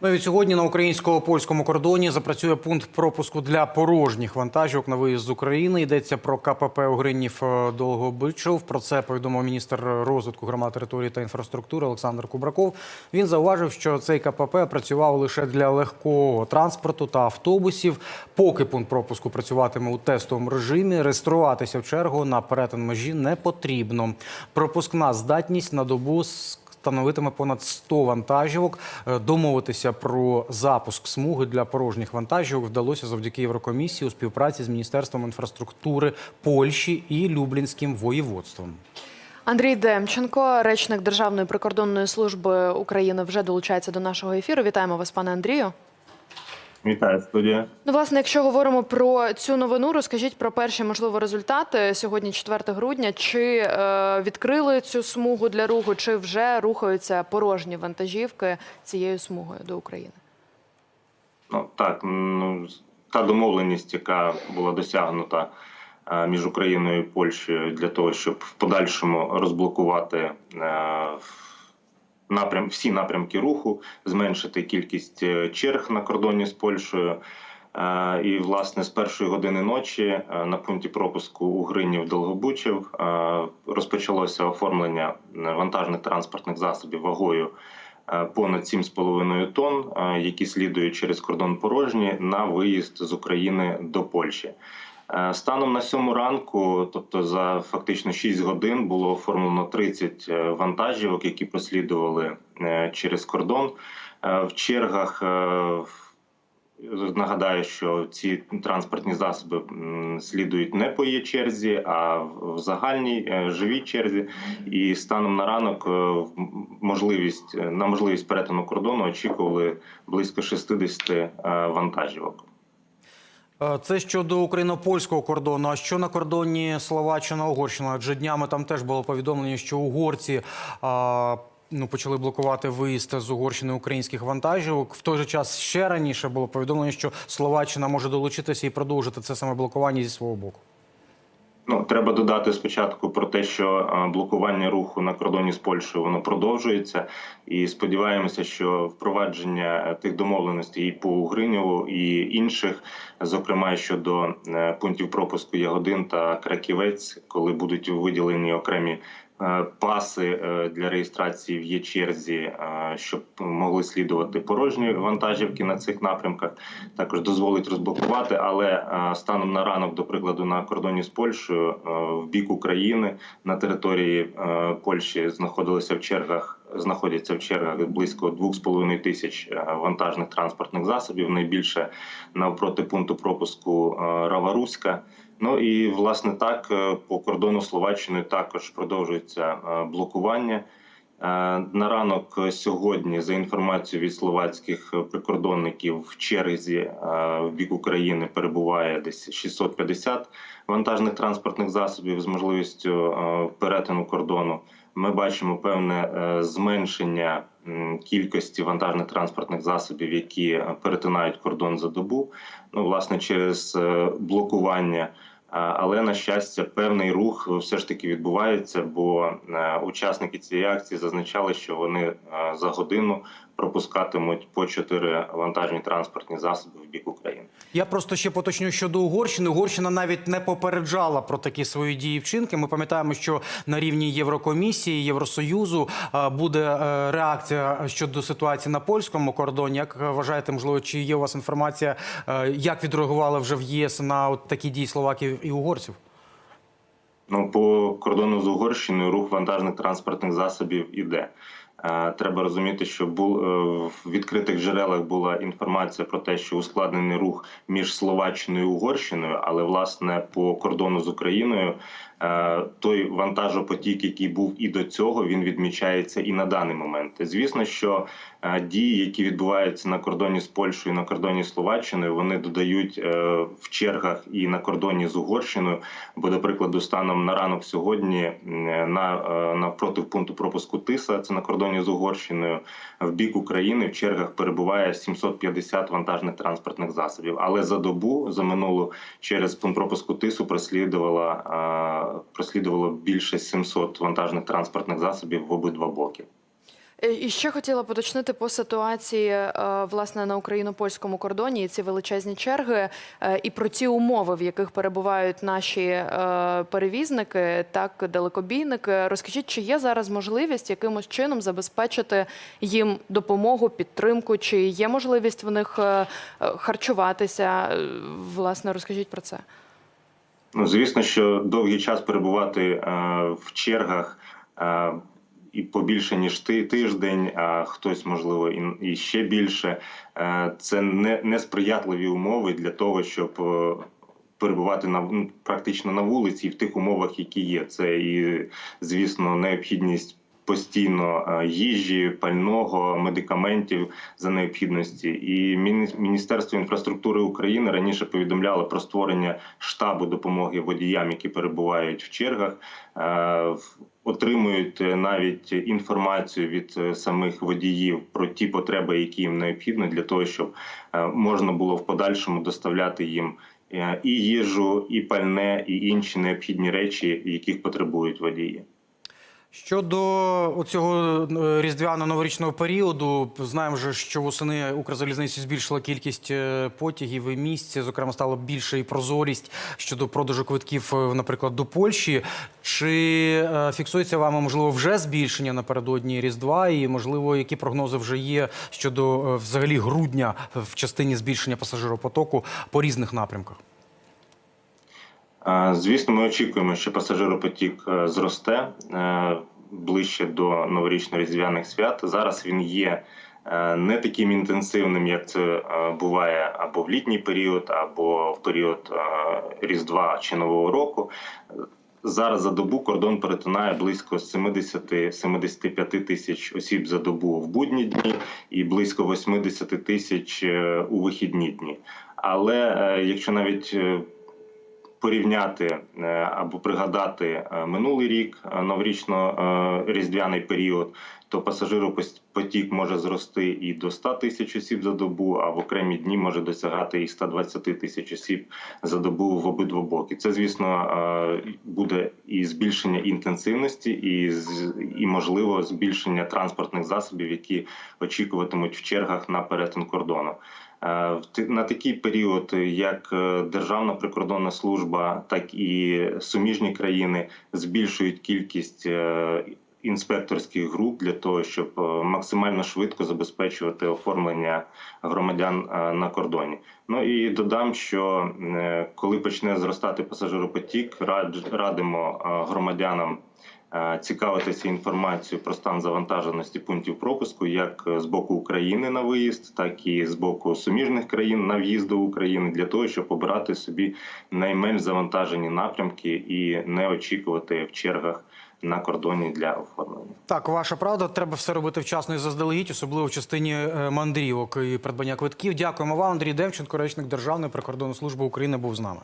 Ну і сьогодні на українсько-польському кордоні запрацює пункт пропуску для порожніх вантажівок на виїзд з України. Йдеться про КПП Угринів е, Долгобичов. Про це повідомив міністр розвитку громад території та інфраструктури Олександр Кубраков. Він зауважив, що цей КПП працював лише для легкого транспорту та автобусів. Поки пункт пропуску працюватиме у тестовому режимі, реєструватися в чергу на перетин межі не потрібно. Пропускна здатність на добу становитиме понад 100 вантажівок. Е, Домовитися про запуск смуги для порожніх вантажівок вдалося завдяки Єврокомісії у співпраці з Міністерством інфраструктури Польщі і Люблінським воєводством. Андрій Демченко, речник Державної прикордонної служби України, вже долучається до нашого ефіру. Вітаємо вас, пане Андрію. Вітаю студія. Ну, власне, якщо говоримо про цю новину, розкажіть про перші можливо результати сьогодні, 4 грудня. Чи е, відкрили цю смугу для руху, чи вже рухаються порожні вантажівки цією смугою до України? Ну так ну та домовленість, яка була досягнута е, між Україною і Польщею для того, щоб в подальшому розблокувати е, напрям всі напрямки руху, зменшити кількість е, черг на кордоні з Польщею. Е, І власне з першої години ночі е, на пункті пропуску у Гринів Долгобучів розпочалося оформлення вантажних транспортних засобів вагою понад 7,5 тонн, які слідують через кордон порожні на виїзд з України до Польщі. Е, Станом на сьому ранку, тобто за фактично 6 годин, було оформлено 30 е, вантажівок, які прослідували е, через кордон. В чергах Нагадаю, що ці транспортні засоби слідують не по є черзі, а в загальній живій черзі. І станом на ранок можливість на можливість перетину кордону очікували близько 60 е, вантажівок. Е, Це щодо україно-польського кордону. А що на кордоні Словаччина-Угорщина? Адже днями там теж було повідомлення, що угорці а, ну, почали блокувати виїзд з Угорщини українських вантажівок. В той же час ще раніше було повідомлення, що Словаччина може долучитися і продовжити це саме блокування зі свого боку. Ну, треба додати спочатку про те, що блокування руху на кордоні з Польщею воно продовжується, і сподіваємося, що впровадження е, тих домовленостей і по Угринєву, і інших, зокрема щодо е, пунктів пропуску Ягодин та Краківець, коли будуть виділені окремі. Е, Паси е, для реєстрації в є черзі, е, щоб могли слідувати порожні вантажівки на цих напрямках, також дозволить розблокувати. Але станом на ранок, до прикладу, на кордоні з Польщею в бік України на території Польщі знаходилися в чергах. Знаходяться в чергах близько 2,5 тисяч вантажних транспортних засобів. Найбільше навпроти пункту пропуску Раваруська. Ну і власне так е, по кордону Словаччини також продовжується е, блокування. Е, На ранок сьогодні, за інформацією від словацьких прикордонників, в черзі в бік України перебуває десь 650 вантажних транспортних засобів з можливістю перетину кордону. Ми бачимо певне зменшення кількості вантажних транспортних засобів, які перетинають кордон за добу. Ну, власне, через блокування. Але на щастя, певний рух все ж таки відбувається, бо е, учасники цієї акції зазначали, що вони е, за годину пропускатимуть по чотири вантажні транспортні засоби в бік України. Я просто ще поточню щодо Угорщини. Угорщина навіть не попереджала про такі свої дії вчинки. Ми пам'ятаємо, що на рівні Єврокомісії, Євросоюзу е, буде е, реакція щодо ситуації на польському кордоні. Як вважаєте, можливо, чи є у вас інформація, е, як відреагували вже в ЄС на от такі дії словаків і угорців? Ну по кордону з Угорщиною рух вантажних транспортних засобів іде. Е, Треба розуміти, що е, в відкритих джерелах була інформація про те, що ускладнений рух між Словаччиною і Угорщиною, але власне по кордону з Україною той вантажопотік, який був і до цього, він відмічається і на даний момент. Звісно, що е, дії, які відбуваються на кордоні з Польщею, на кордоні з Словаччиною, вони додають е, в чергах і на кордоні з Угорщиною. Бо, до прикладу, станом на ранок сьогодні на е, навпроти пункту пропуску Тиса, це на кордоні з Угорщиною, в бік України в чергах перебуває 750 вантажних транспортних засобів. Але за добу за минулу через пункт пропуску Тису прослідувала е, прослідувало більше 700 вантажних транспортних засобів в обидва боки. Е, І ще хотіла поточнити по ситуації е, власне на україно-польському кордоні і ці величезні черги, е, і про ті умови, в яких перебувають наші перевізники, так далекобійники. Розкажіть, чи є зараз можливість якимось чином забезпечити їм допомогу, підтримку? Чи є можливість в них харчуватися? Власне, розкажіть про це. Ну, звісно, що довгий час перебувати е, в чергах е, і побільше ніж ти тиждень, а хтось можливо і, і ще більше. Е, це не несприятливі умови для того, щоб перебувати на ну, практично на вулиці і в тих умовах, які є. Це і звісно необхідність. Постійно е, їжі, пального, медикаментів за необхідності, і Міні- Міністерство інфраструктури України раніше повідомляло про створення штабу допомоги водіям, які перебувають в чергах, Е, отримують навіть інформацію від е, самих водіїв про ті потреби, які їм необхідно, для того, щоб можна було в подальшому доставляти їм і їжу, і пальне, і інші необхідні речі, яких потребують водії. Щодо цього різдвяно-новорічного періоду, знаємо вже, що восени Укрзалізниці збільшила кількість е, потягів і місць. Зокрема, стало більше і прозорість щодо продажу квитків, е, наприклад, до Польщі. Чи е, фіксується вами можливо вже збільшення напередодні Різдва? І можливо, які прогнози вже є щодо е, взагалі грудня в частині збільшення пасажиропотоку по різних напрямках? Звісно, ми очікуємо, що пасажиропотік е, зросте е, ближче до новорічно-різдвяних свят. Зараз він є е, не таким інтенсивним, як це буває або в літній період, або в період Різдва чи Нового року. Зараз за добу кордон перетинає близько 70-75 тисяч осіб за добу в будні дні і близько 80 тисяч у вихідні дні. Але якщо навіть порівняти е, або пригадати е, минулий рік е, новорічно-різдвяний період, то пасажиропотік може зрости і до 100 тисяч осіб за добу, а в окремі дні може досягати і 120 тисяч осіб за добу в обидва боки. Це, звісно, буде і збільшення інтенсивності, і можливо збільшення транспортних засобів, які очікуватимуть в чергах на перетин кордону. Е, На такий період, як е, Державна прикордонна служба, так і суміжні країни збільшують кількість е, інспекторських груп для того, щоб е, максимально швидко забезпечувати оформлення громадян е, на кордоні. Ну і додам, що е, коли почне зростати пасажиропотік, радимо е, громадянам е, цікавитися інформацією про стан завантаженості пунктів пропуску як з боку України на виїзд, так і з боку суміжних країн на в'їзд до України для того, щоб обирати собі найменш завантажені напрямки і не очікувати в чергах на кордоні для оформлення. Так, ваша правда, треба все робити вчасно і заздалегідь, особливо в частині е, мандрівок і придбання квитків. Дякуємо вам, Андрій Демченко, речник Державної прикордонної служби України, був з нами.